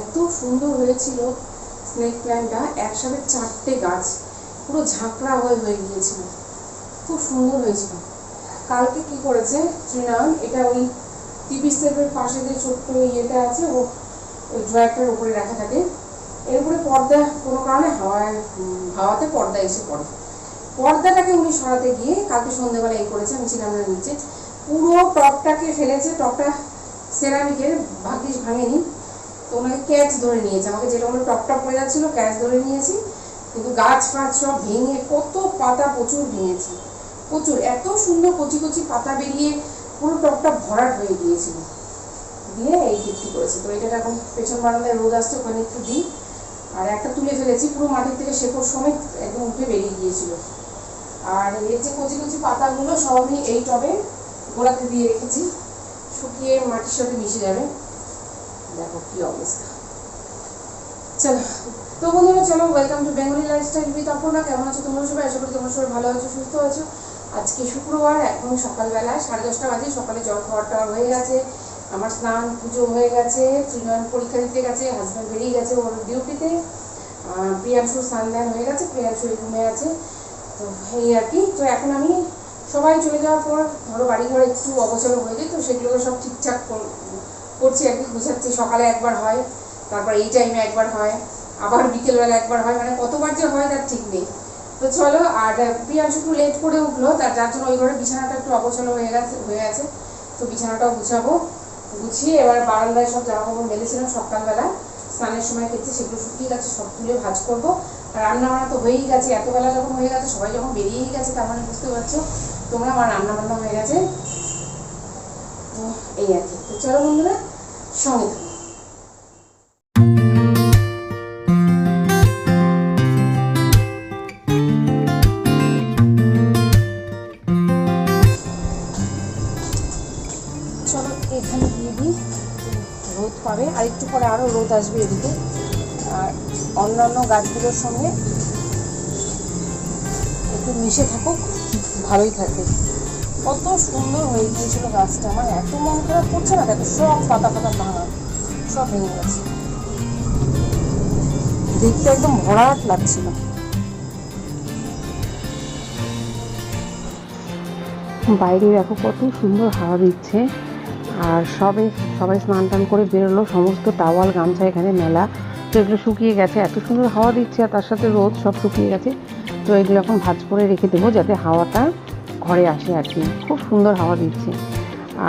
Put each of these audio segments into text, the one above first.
এত সুন্দর হয়েছিল স্নেক প্ল্যান্টটা একসাথে চারটে গাছ, পুরো ঝাঁকড়া হয়ে হয়ে গিয়েছিল। খুব সুন্দর হয়েছিল। কালকে কি করেছে তৃণায়ন এটা ওই টিভি সেটের পাশে যে ছোট্ট ইয়েটা আছে, ও ওই ড্রয়ারটার উপরে রাখা থাকে, এর উপরে পর্দা, কোনো কারণে হাওয়ায় হাওয়াতে পর্দা এসে পড়ে। পর্দাটাকে উনি সরাতে গিয়ে কালকে সন্ধ্যেবেলা এই করেছে, আমি ছিলাম না নিচে। পুরো টপটাকে ফেলেছে, টপটা সেরামিকের ভাগ্যিস ভাঙেনি। তো ওনাকে ক্যাচ ধরে নিয়েছে। আমাকে যেটা হলো টপ হয়ে যাচ্ছিল ক্যাচ ধরে নিয়েছি। কিন্তু গাছ ফাছ সব ভেঙে কত পাতা প্রচুর ভেঙেছে। প্রচুর, এত সুন্দর কচি কচি পাতা বেরিয়ে পুরো টপটা ভরাট হয়ে গিয়েছিল। দিয়ে এই কীর্তি করেছে। তো এটা এখন পেছন বারান্দায় রোদ আসছে, ওখানে একটু দিই। আর একটা তুলে ফেলেছি, পুরো মাটির থেকে শেকড় সমেত একদম উঠে বেরিয়ে গিয়েছিল। আর এর যে কচি কচি পাতাগুলো সব আমি এই টবে গোড়াতে দিয়ে রেখেছি। শুকিয়ে মাটির সাথে মিশে যাবে। দেখো কি অবস্থা। চলো, তো বন্ধুরা, চলো welcome to Bengali lifestyle with Aparna কেমন আছো তোমরা সবাই? আশা করি তোমরা সবাই ভালো আছো, সুস্থ আছো। আজকে শুক্রবার, এখন সকালবেলা সাড়ে দশটা বাজে, সকালে জল খাওয়ার টাওয়ার হয়ে গেছে। আমার স্নান পুজো হয়ে গেছে, ত্রিনয়ন পরীক্ষা দিতে গেছে হাজব্যান্ড বেরিয়ে গেছে ওর ডিউটিতে প্রিয়াংশুর স্নান ধ্যান হয়ে গেছে, প্রিয়াংশু রুমে আছে। তো এই আর কি, তো এখন আমি সবাই চলে যাওয়ার পর, ধরো বাড়ি ঘর একটু অগোছালো হয়ে যায়, তো সেগুলোকে সব ঠিকঠাক করছি আর কি গুছাচ্ছি সকালে একবার হয়, তারপর এই টাইমে একবার হয়, আবার বিকেলবেলা একবার হয় মানে কতবার যে হয় তার ঠিক নেই। তো চলো, আর প্রিয়াংশু একটু লেট করে উঠল, তার যার জন্য ওই ঘরে বিছানাটা একটু অগোছালো হয়ে গেছে, হয়ে আছে, তো বিছানাটাও গুছাবো। গুছিয়ে এবার বারান্দায় সব জামা কাপড় মেলেছিলাম সকালবেলা, স্নানের সময় খেয়েছি, সেগুলো শুকিয়ে গেছে, সব তুলে ভাজ করব। আর রান্না বান্না তো হয়েই গেছে, এতবেলা যখন হয়ে গেছে, সবাই যখন বেরিয়েই গেছে তার মানে বুঝতে পারছ, তোমরা আমার রান্না বান্না হয়ে গেছে। তো এই আর কি। তো চলো বন্ধুরা সঙ্গে চলো, এখানে দিয়ে দিই। রোদ পাবে। আর একটু পরে আরও রোদ আসবে এদিকে। আর অন্যান্য গাছগুলোর সঙ্গে একটু মিশে থাকুক, ভালোই থাকে। কত সুন্দর হয়ে গিয়েছিল গাছটা। আমার এত মন খারাপ করছে না, দেখো সব পাতা পাতা ভাঙা সব ভেঙে গেছে। দেখতে একদম ভরাট লাগছিল। বাইরে দেখো কত সুন্দর হাওয়া দিচ্ছে, আর সবে সবাই স্নান টান করে বেরোলো সমস্ত টাওয়াল, গামছা এখানে মেলা। তো এগুলো শুকিয়ে গেছে, এত সুন্দর হাওয়া দিচ্ছে, আর তার সাথে রোদ সব শুকিয়ে গেছে। তো এগুলো এখন ভাজ করে রেখে দেবো যাতে হাওয়াটা ঘরে আসে আর কি। খুব সুন্দর হাওয়া দিচ্ছে।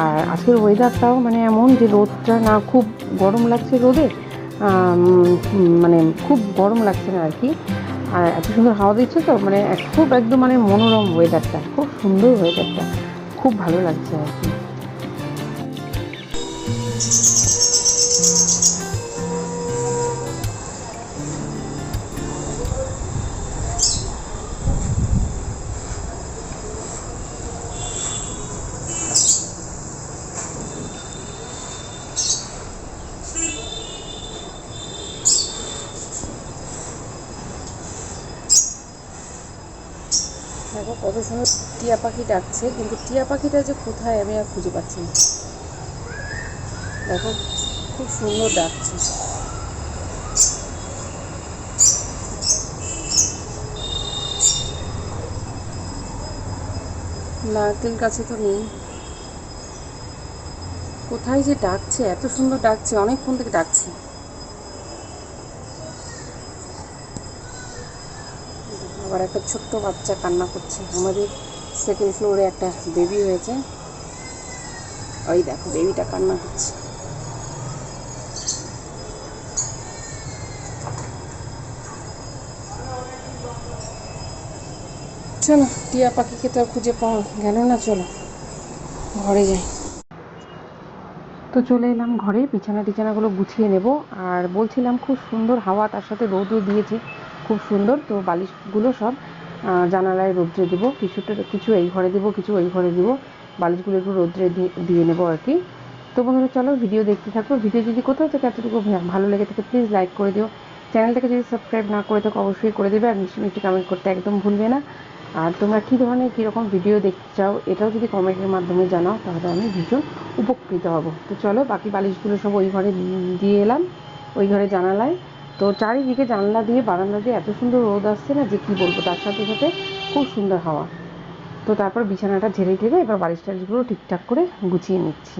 আর আজকের ওয়েদারটাও মানে এমন যে রোদটা না, খুব গরম লাগছে রোদে মানে খুব গরম লাগছে না আর কি। আর এত সুন্দর হাওয়া দিচ্ছে তো মানে খুব একদম মানে মনোরম ওয়েদারটা খুব সুন্দর ওয়েদারটা খুব ভালো লাগছে আর কি। টিয়া পাখি ডাকছে, কিন্তু টিয়া পাখিটা যে কোথায় আমি আর খুঁজে পাচ্ছি না। দেখো, খুব সুন্দর ডাকছে। নারকেল গাছে তো নেই। কোথায় যে ডাকছে, এত সুন্দর ডাকছে, অনেকক্ষণ থেকে ডাকছে। আবার একটা ছোট্ট বাচ্চা কান্না করছে। আমাদের সেকেন্ড ফ্লোরে একটা বেবি হয়েছে। ওই দেখো বেবিটা কান্না করছে। চলো, টিয়া পাখিকে তো খুঁজে পাওয়া গেল না, চলো। ঘরে যাই। তো চলে এলাম ঘরে, বিছানা টিছানাগুলো গুছিয়ে নেব। আর বলছিলাম, খুব সুন্দর হাওয়া তার সাথে রোদও দিয়েছে, খুব সুন্দর। তো বালিশগুলো সব জানালায় রোদ্রে দেবো, কিছুটা, কিছু এই ঘরে দেবো, কিছু ওই ঘরে দেবো, বালিশগুলো একটু রোদ্রে দিয়ে- নেব আর কি। তো বন্ধুরা, চলো ভিডিও দেখতে থাকো। ভিডিও যদি কোথাও থেকে এতটুকু ভালো লেগে থাকে প্লিজ লাইক করে দিও। চ্যানেলটাকে যদি সাবস্ক্রাইব না করে থাকো, অবশ্যই করে দেবে। আর মিষ্টি মিষ্টি কমেন্ট করতে একদম ভুলবে না। আর তোমরা কী ধরনের, কীরকম ভিডিও দেখতে চাও, এটাও যদি কমেন্টের মাধ্যমে জানাও, তাহলে আমি ভীষণ উপকৃত হব। তো চলো, বাকি বালিশগুলো সব ওই ঘরে দিয়ে এলাম, ওই ঘরে জানালায়। তো চারিদিকে জানলা দিয়ে, বারান্দা দিয়ে এত সুন্দর রোদ আসছে না যে কি বলব? তার সাথে সাথে খুব সুন্দর হাওয়া। তো তারপর বিছানাটা ঝেড়ে ঠেড়ে এবার বালিশ টালিশগুলো ঠিকঠাক করে গুছিয়ে নিচ্ছি।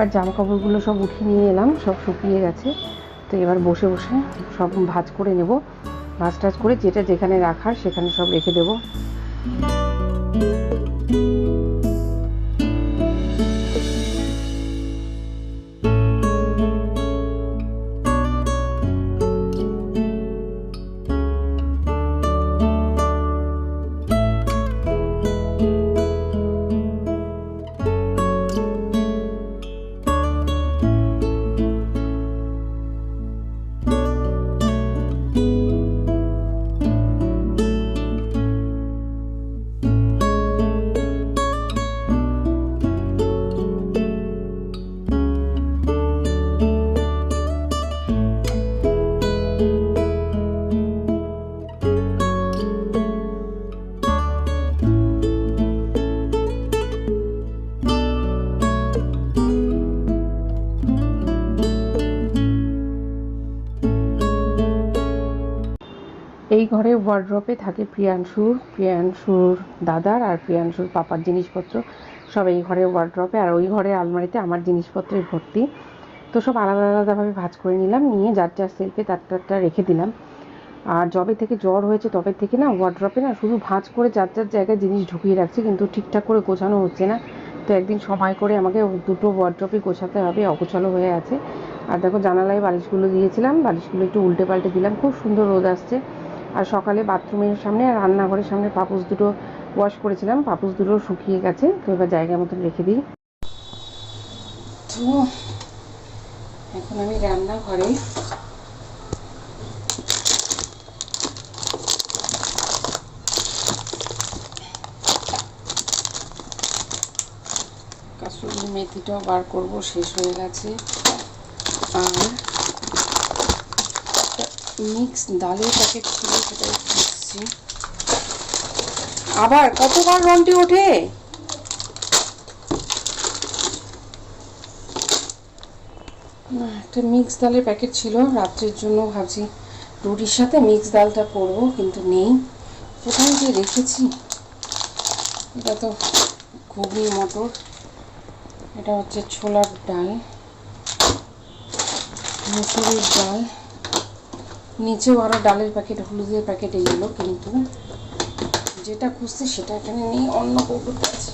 এবার জামা কাপড়গুলো সব উঠিয়ে নিয়ে এলাম, সব শুকিয়ে গেছে। তো এবার বসে বসে সব ভাজ করে নেব। ভাজ টাজ করে যেটা যেখানে রাখার সেখানে সব রেখে দেবো। ওয়ার্ড্রপে থাকে প্রিয়াংশুর প্রিয়াংশুর দাদার আর প্রিয়াংশুর পাপার জিনিসপত্র। সব এই ঘরে ওয়ার্ড্রপে আর ওই ঘরে আলমারিতে আমার জিনিসপত্রে ভর্তি। তো সব আলাদা আলাদাভাবে ভাঁজ করে নিলাম, নিয়ে যার যার সেলফে তার তারটা রেখে দিলাম। আর যবে থেকে জ্বর হয়েছে তবে থেকে না ওয়ার্ড্রপে না শুধু ভাঁজ করে যার যার জায়গায় জিনিস ঢুকিয়ে রাখছে, কিন্তু ঠিকঠাক করে গোছানো হচ্ছে না। তো একদিন সময় করে আমাকে দুটো ওয়ার্ড্রপে গোছাতে হবে, অগোছালো হয়ে আছে। আর দেখো জানালায় বালিশগুলো দিয়েছিলাম, বালিশগুলো একটু উল্টে পাল্টে দিলাম, খুব সুন্দর রোদ আসছে। আর সকালে বাথরুমের সামনে আর রান্নাঘরের সামনে পাপুস দুটো ওয়াশ করেছিলাম। পাপুস দুটো শুকিয়ে গেছে, তো এবার জায়গা মতন রেখে দিই। তো এখন আমি রান্নাঘরে কাসুরি মেথিটাও বার করব, শেষ হয়ে গেছে। আর মিক্স ডালের প্যাকেট ছিল সেটাই খাচ্ছি। আবার কতবার রন্টি ওঠে? না, একটা মিক্স ডালের প্যাকেট ছিল, রাত্রের জন্য ভাবছি রুটির সাথে মিক্স ডালটা করব, কিন্তু নেই। কোথায় যে রেখেছি? এটা তো ঘুগনি মটর এটা হচ্ছে ছোলার ডাল, মুসুরির ডাল। নিচেও আরও ডালের প্যাকেট হলুদের প্যাকেট এগুলো কিন্তু যেটা খুঁজছি সেটা এখানে নেই, অন্য কৌটোতে আছে।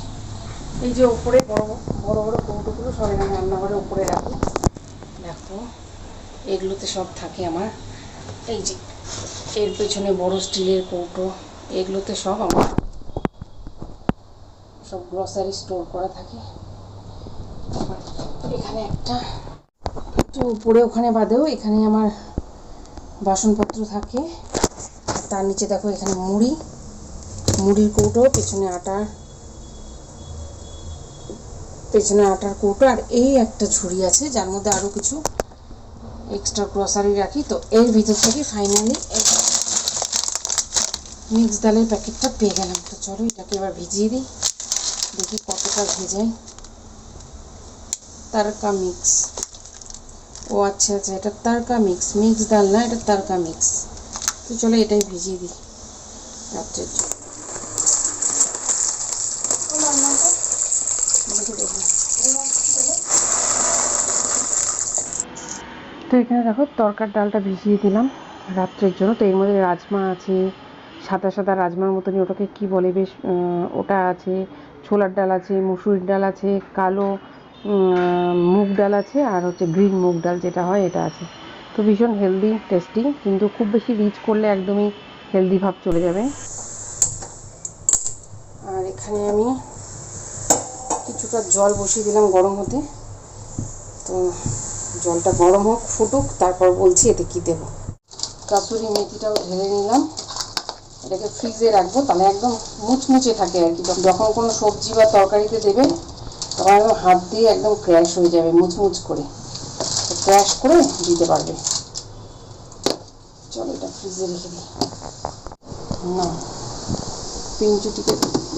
এই যে ওপরে বড় বড় বড় কৌটোগুলো সব এখানে রান্নাঘরে উপরে রাখি। দেখো, এগুলোতে সব থাকে আমার। এই যে, এর পেছনে বড় স্টিলের কৌটো, এগুলোতে সব আমার। সব গ্রসারি স্টোর করা থাকে। এখানে একটা তো উপরে ওখানে বাদেও এখানে আমার বাসনপত্র থাকে। তার নিচে দেখো এখানে মুড়ি। মুড়ির কৌটো, পেছনে আটার পেছনে আটার কৌটো। আর এই একটা ঝুড়ি আছে, যার মধ্যে আরও কিছু এক্সট্রা গ্রসারি রাখি। তো এর ভিতর থেকে ফাইনালি মিক্স ডালের প্যাকেটটা পেয়ে গেলাম। তো চলো এটাকে এবার ভিজিয়ে দিই। দেখি কতটা ভেজাই তারকা মিক্স ও আচ্ছা আচ্ছা এটা তারকা মিক্স মিক্স ডাল না, এটা তারকা মিক্স তো চলো এটাই ভিজিয়ে দিই রাত্রের জন্য। তো এখানে দেখো তরকার ডালটা ভিজিয়ে দিলাম রাত্রের জন্য। তো এর মধ্যে রাজমা আছে, সাদা সাদা রাজমার মতনই ওটাকে কি বলে বেশ ওটা আছে, ছোলার ডাল আছে, মুসুরির ডাল আছে, কালো মুগ ডাল আছে আর হচ্ছে গ্রিন মুগ ডাল যেটা হয় এটা আছে। তো ভীষণ হেলদি টেস্টি কিন্তু খুব বেশি রিচ করলে একদমই হেলদি ভাব চলে যাবে। আর এখানে আমি কিছুটা জল বসিয়ে দিলাম গরম হতে। তো জলটা গরম হোক, ফুটুক, তারপর বলছি এতে কি দেবো। কাসুরি মেথিটাও ঢেলে নিলাম। এটাকে ফ্রিজে রাখব, তাহলে একদম মুচমুচে থাকে আর কি। যখন কোনো সবজি বা তরকারিতে দেবে তখন হাত দিয়ে একদম ক্র্যাশ হয়ে যাবে মুচমুচ করে। ক্র্যাশ করে দিতে পারবে। চলো এটা ফ্রিজে রেখে দিই। না পিঞ্চুটিকে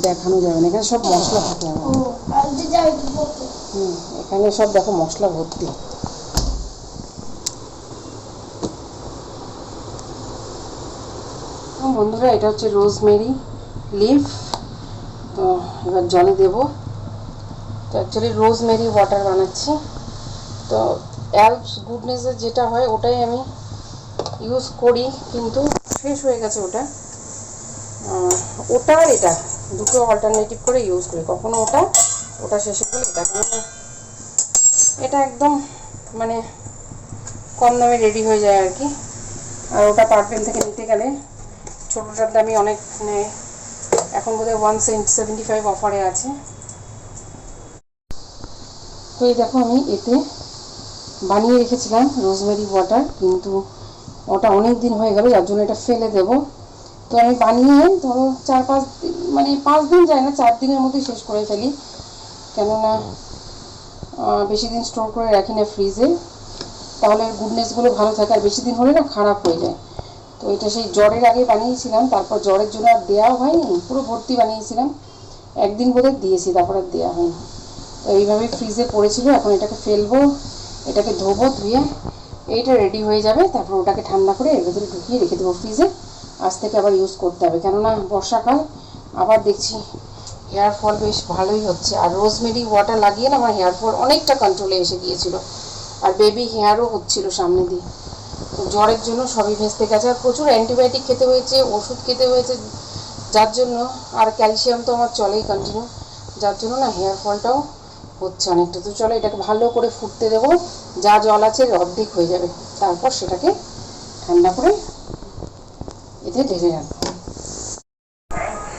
দেখানো যাবে না। এখানে সব মশলা থাকে হুম এখানে সব দেখো মশলা ভর্তি। বন্ধুরা এটা হচ্ছে রোজমেরি লিফ তো এবার জলে দেব। তো অ্যাকচুয়ালি রোজমেরি ওয়াটার বানাচ্ছি। তো অ্যালপস গুডনেসের যেটা হয়, ওটাই আমি ইউজ করি, কিন্তু শেষ হয়ে গেছে ওটা। ওটা আর এটা, দুটো অল্টারনেটিভ করে ইউজ করি। কখনো ওটা ওটা শেষে গেলে এটা। এটা একদম মানে কম দামে রেডি হয়ে যায় আর কি। আর ওটা পার্পেল থেকে নিতে গেলে ছোটোটার দামই অনেক মানে এখন বোধহয় ওয়ান সেভেন্টি ফাইভ অফারে আছে। তো এই দেখো আমি এতে বানিয়ে রেখেছিলাম রোজমেরি ওয়াটার, কিন্তু ওটা অনেক দিন হয়ে গেল, যার জন্য এটা ফেলে দেবো। তো আমি বানিয়ে ধরো চার পাঁচ দিন মানে পাঁচ দিন যায় না, চার দিনের মধ্যে শেষ করে ফেলি। কেননা বেশি দিন স্টোর করে রাখি না ফ্রিজে। তাহলে গুডনেসগুলো ভালো থাকে, আর বেশি দিন হলে না খারাপ হয়ে যায়। তো এটা সেই জ্বরের আগে বানিয়েছিলাম, তারপর জ্বরের জন্য আর দেওয়াও হয়নি, পুরো ভর্তি বানিয়েছিলাম। একদিন বোধহয় দিয়েছি, তারপর আর দেওয়া হয়নি। এইভাবে ফ্রিজে পড়েছিল, এখন এটাকে ফেলব, এটাকে ধোবো, ধুয়ে এইটা রেডি হয়ে যাবে, তারপর ওটাকে ঠান্ডা করে এর ভেতরে ঢুকিয়ে রেখে দেবো ফ্রিজে আজ থেকে আবার ইউজ করতে হবে, কেননা বর্ষাকাল, আবার দেখছি হেয়ার ফল বেশ ভালোই হচ্ছে। আর রোজমেরি ওয়াটার লাগিয়ে না আমার হেয়ার ফল অনেকটা কন্ট্রোলে এসে গিয়েছিল। আর বেবি হেয়ারও হচ্ছিল সামনে দিয়ে। জ্বরের জন্য সবই ভেস্তে গেছে, আর প্রচুর অ্যান্টিবায়োটিক খেতে হয়েছে, ওষুধ খেতে হয়েছে, যার জন্য আর ক্যালসিয়াম তো আমার চলেই কন্টিনিউ যার জন্য না হেয়ার ফলটাও হচ্ছে অনেকটা। তো চলো এটাকে ভালো করে ফুটতে দেবো। যা জল আছে অর্ধেক হয়ে যাবে। তারপর সেটাকে ঠান্ডা করে এতে ঢেলে রাখব।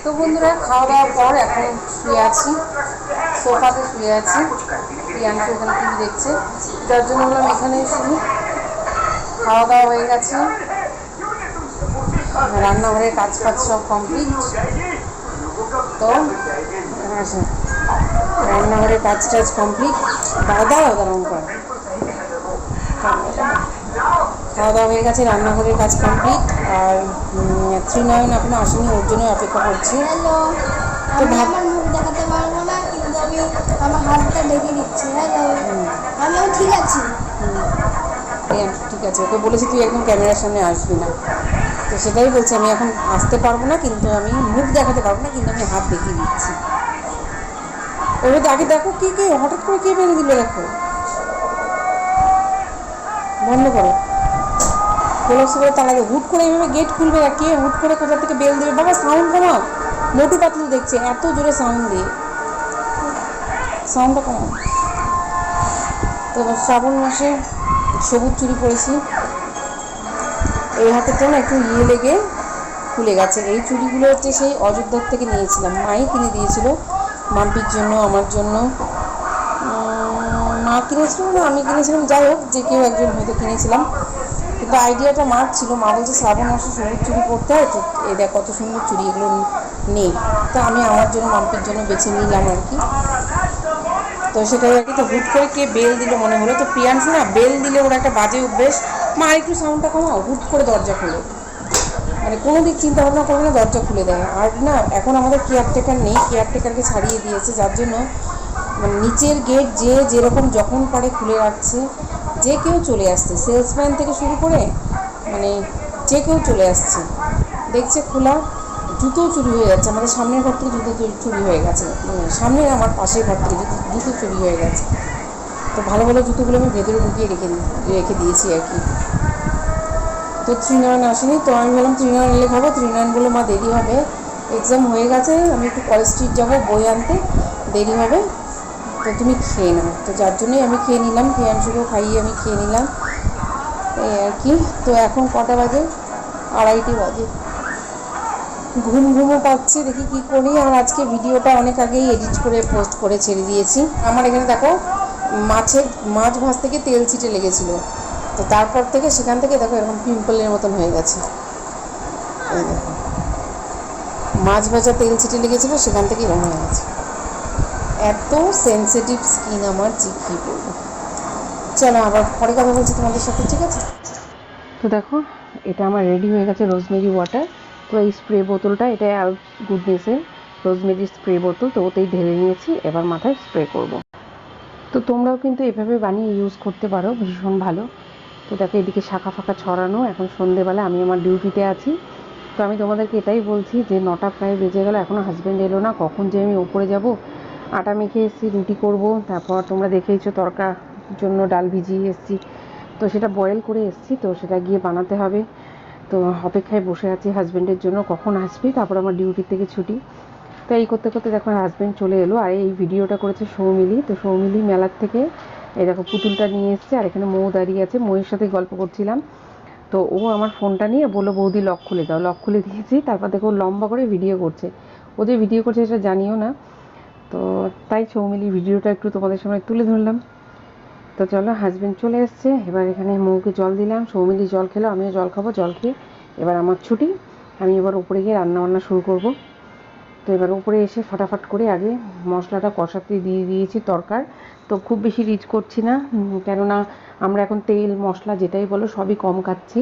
তো বন্ধুরা খাওয়া দাওয়ার পর এখন শুয়ে আছি। সোফাতে শুয়ে আছি। প্রিয়াংশু ওখানে টিভি দেখছে। যার জন্য বললাম এখানে শুনি। খাওয়া দাওয়া হয়ে গেছে। রান্নাঘরের কাজ ফাজ সব কমপ্লিট তো রান্নাঘরের কাজ টাজ কমপ্লিট দাও দাও দাঁড়ান কর খাওয়া দাওয়া হয়ে গেছে রান্নাঘরের কাজ কমপ্লিট আর উম, ত্রিনয়ন এখনও আসেনি ওর জন্য অপেক্ষা করছি। হ্যালো তো ভাব- দেখাতে পারব না কিন্তু আমি আমার হাতটা ঢেকে দিচ্ছি হ্যালো আমিও ঠিক আছি। ঠিক আছে ওকে বলেছি তুই একদম ক্যামেরার সামনে আসবি না। তো সেটাই বলছি আমি এখন আসতে পারব না কিন্তু আমি মুখ দেখাতে পারব না কিন্তু আমি হাত দেখিয়ে দিচ্ছি। এবার আগে দেখো কে কে, হঠাৎ করে কে বেঁধে দিল দেখো। বন্ধ করো। কোলাপসি করে তালা দেবে হুট করে গেট খুলবে না কে হুট করে কোথা থেকে বেল দেবে? বাবা সাউন্ড কমাও মোটু পাতলু দেখছে, এত জোরে সাউন্ড দিয়ে। সাউন্ডটা কমাও তো শ্রাবণ মাসে সবুজ চুরি পরেছি এই হাতেরটা না একটু ইয়ে লেগে খুলে গেছে। এই চুড়িগুলো হচ্ছে সেই অযোধ্যার থেকে নিয়েছিলাম। মাই কিনে দিয়েছিল। মাম্পির জন্য, আমার জন্য। মা কিনেছিল না, আমি কিনেছিলাম, যাই হোক, যে কেউ একজন হয়তো কিনেছিলাম। কিন্তু আইডিয়াটা মার ছিল, মা বলছে, শ্রাবণ মাসে সবুজ চুরি পরতে হয়, তো এ দেখ কত সুন্দর চুরি এগুলো নেই। তো আমি আমার জন্য মাম্পির জন্য বেছে নিলাম আর কি। তো সেটাই আর কি, তো হুট করে কে বেল দিল মনে হলো। তো প্রিয়াংশু না, বেল দিলে ওর একটা বাজে অভ্যেস। মা, একটু সাউন্ডটা কমাও, হুট করে দরজা খুলে। মানে কোনো দিক চিন্তা ভাবনা করে না, দরজা খুলে দেয় আর না, এখন আমাদের কেয়ারটেকার নেই। কেয়ারটেকারকে ছাড়িয়ে দিয়েছে, যার জন্য মানে নিচের গেট যে যেরকম যখন পারে খুলে রাখছে। যে কেউ চলে আসছে। সেলসম্যান থেকে শুরু করে মানে যে কেউ চলে আসছে। দেখছে খোলা, জুতো চুরি হয়ে যাচ্ছে। আমাদের সামনের ঘর থেকে জুতো চুরি- হয়ে গেছে। মানে সামনে আমার পাশের ঘর থেকে জুতো চুরি হয়ে গেছে। তো ভালো ভালো জুতোগুলো আমি ভেতরে ঢুকিয়ে রেখে রেখে দিয়েছি আর কি। তো ত্রিনয়ন আসেনি তো আমি বললাম ত্রিনয়ন এলে খাব ত্রিনয়ন বলল মা দেরি হবে এক্সাম হয়ে গেছে, আমি একটু কলেজ স্ট্রিট যাব বই আনতে দেরি হবে। তো তুমি খেয়ে নাও তো যার জন্যই আমি খেয়ে নিলাম। প্রিয়াংশুকেও খাইয়ে আমি খেয়ে নিলাম। এই আর কি তো এখন কটা বাজে? আড়াইটে বাজে। ঘুম ঘুমও পাচ্ছি, দেখি কি করি আর আজকে ভিডিওটা অনেক আগেই এডিট করে পোস্ট করে ছেড়ে দিয়েছি আমার এখানে দেখো, মাছের, মাছ ভাজ থেকে তেল ছিটে লেগেছিল। তো তারপর থেকে সেখান থেকে দেখো এরকম পিম্পলের মতন হয়ে গেছে। এই দেখো। মাছ ভাজা তেল ছিটে লেগেছিলো সেখান থেকে এরকম হয়ে গেছে। এত সেন্সিটিভ স্কিন আমার যে কী বলব চলো আবার পরে কথা বলছি তোমাদের সাথে, ঠিক আছে? তো দেখো, এটা আমার রেডি হয়ে গেছে রোজমেরি ওয়াটার তো এই স্প্রে বোতলটা, এটা গুডনেসের রোজমেরি স্প্রে বোতল, তো ওতেই ঢেলে নিয়েছি, এবার মাথায় স্প্রে করব। তো তোমরাও কিন্তু এভাবে বানিয়ে ইউজ করতে পারো, ভীষণ ভালো। তো দেখো এদিকে শাখা ফাঁকা ছড়ানো, এখন সন্ধেবেলা আমি আমার ডিউটিতে আছি। তো আমি তোমাদেরকে এটাই বলছি যে নটা প্রায় বেজে গেল এখনও হাজব্যান্ড এলো না, কখন যে আমি ওপরে যাব? আটা মেখে এসেছি, রুটি করব, তারপর তোমরা দেখেইছো তরকার জন্য ডাল ভিজিয়ে এসেছি। তো সেটা বয়েল করে এসেছি, তো সেটা গিয়ে বানাতে হবে। তো অপেক্ষায় বসে আছি হাজব্যান্ডের জন্য, কখন আসবি? তারপর আমার ডিউটি থেকে ছুটি। তো এই করতে করতে দেখো হাজব্যান্ড চলে এলো, আর এই ভিডিওটা করেছে সৌমিলি। তো সৌমিলি মেলার থেকে এই দেখো, পুতুলটা নিয়ে এসছে, আর এখানে মৌ দাঁড়িয়ে আছে। মৌয়ের সাথে গল্প করছিলাম। তো ও আমার ফোনটা নিয়ে বলল, বৌদি, লক খুলে দাও। লক খুলে দিয়েছি, তারপর দেখো লম্বা করে ভিডিও করছে। ও যে ভিডিও করছে সেটা জানিও না। তো তাই সৌমিলি ভিডিওটা একটু তোমাদের সামনে তুলে ধরলাম। তো চলো হাজব্যান্ড চলে এসছে। এবার এখানে মৌকে জল দিলাম। সৌমিলি জল খেলো, আমিও জল খাব, জল খেয়ে এবার আমার ছুটি। আমি এবার উপরে গিয়ে রান্না বান্না শুরু করব। তো এবার উপরে এসে ফটাফট করে আগে মশলাটা কষাতে দিয়ে দিয়েছি তরকার। তো খুব বেশি রিচ করছি না। কেননা আমরা এখন তেল, মশলা যেটাই বলো সবই কম খাচ্ছি।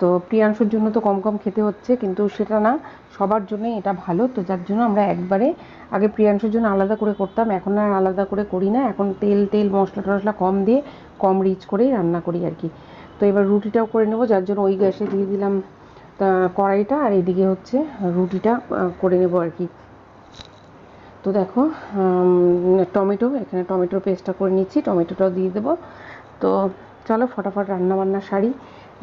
তো প্রিয়াংশুর জন্য তো কম কম খেতে হচ্ছে, কিন্তু সেটা না, সবার জন্যই এটা ভালো। তো যার জন্য আমরা একবারে আগে প্রিয়াংশুর জন্য আলাদা করে করতাম, এখন আর আলাদা করে করি না। এখন তেল তেল, মশলা টশলা কম দিয়ে কম রিচ করেই রান্না করি আর কি। তো এবার রুটিটাও করে নেব, যার জন্য ওই গ্যাসে দিয়ে দিলাম কড়াইটা, আর এদিকে হচ্ছে রুটিটা করে নেব আর কি। তো দেখো টমেটো, এখানে টমেটোর পেস্টটা করে নিচ্ছি, টমেটোটাও দিয়ে দেবো। তো চলো ফটাফট রান্নাবান্না সারি।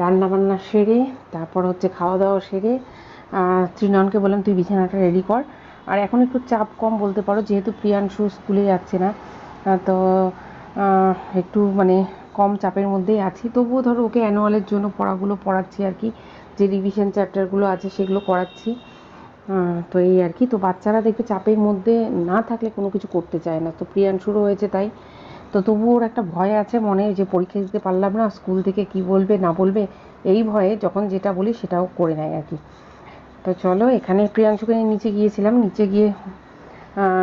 রান্নাবান্না সেরে, তারপর হচ্ছে খাওয়া দাওয়া সেরে ত্রিনয়নকে বললাম, তুই বিছানাটা রেডি কর। আর এখন একটু চাপ কম বলতে পারো, যেহেতু প্রিয়াংশু স্কুলে যাচ্ছে না তো একটু মানে কম চাপের মধ্যেই আছি। তবুও ধরো ওকে অ্যানুয়ালের জন্য পড়াগুলো পড়াচ্ছি আর কি, যে রিভিশন চ্যাপ্টারগুলো আছে সেগুলো করাচ্ছি তো এই আর কি, তো বাচ্চারা দেখবে চাপের মধ্যে না থাকলে কোনো কিছু করতে চায় না। তো প্রিয়াংশুরও হয়েছে তাই। তো তবুও ওর একটা ভয় আছে মনে, যে পরীক্ষা দিতে পারলাম না, স্কুল থেকে কি বলবে, না বলবে, এই ভয়ে যখন যেটা বলি সেটাও করে নেয় আর কি। তো চলো, এখানে প্রিয়াংশুকে নিচে গিয়েছিলাম, নিচে গিয়ে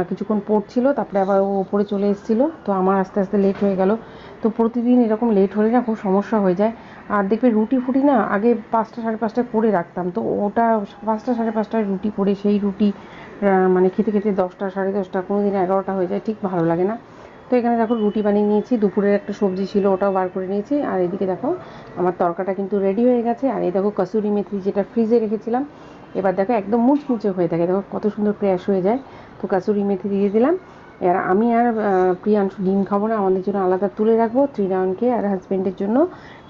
কিছুক্ষণ পড়ছিল, তারপরে আবার ও ওপরে চলে এসেছিল। তো আমার আস্তে আস্তে লেট হয়ে গেল। তো প্রতিদিন এরকম লেট হলে না খুব সমস্যা হয়ে যায়। আর দেখবে রুটি ফুটি না আগে পাঁচটা সাড়ে পাঁচটায় করে রাখতাম। তো ওটা পাঁচটা সাড়ে পাঁচটায় রুটি করে সেই রুটি মানে খেতে খেতে দশটা সাড়ে দশটা কোনো দিন এগারোটা হয়ে যায়, ঠিক ভালো লাগে না। তো এখানে দেখো রুটি বানিয়ে নিয়েছি, দুপুরের একটা সবজি ছিল ওটাও বার করে নিয়েছি। আর এদিকে দেখো আমার তরকাটা কিন্তু রেডি হয়ে গেছে। আর এই দেখো কসুরি মেথি যেটা ফ্রিজে রেখেছিলাম, এবার দেখো একদম মুচমুচে হয়ে থাকে। দেখো কত সুন্দর ক্র্যাশ হয়ে যায়। তো কাসুরি মেথি দিয়ে দিলাম। আর আমি আর প্রিয়াংশু ডিম খাব না, আমাদের জন্য আলাদা তুলে রাখব ত্রিনায়নকে আর হাজব্যান্ডের জন্য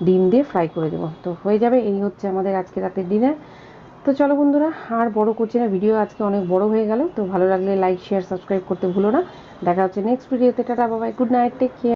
ডিম দিয়ে ফ্রাই করে দেবো। তো হয়ে যাবে, এই হচ্ছে আমাদের আজকে রাতের ডিনার তো চলো বন্ধুরা, আর বড় করছি না ভিডিও আজকে অনেক বড় হয়ে গেল। তো ভালো লাগলে লাইক শেয়ার সাবস্ক্রাইব করতে ভুলো না। দেখা হচ্ছে নেক্সট ভিডিওতে টাটা বাবাই গুড নাইট টেক কেয়ার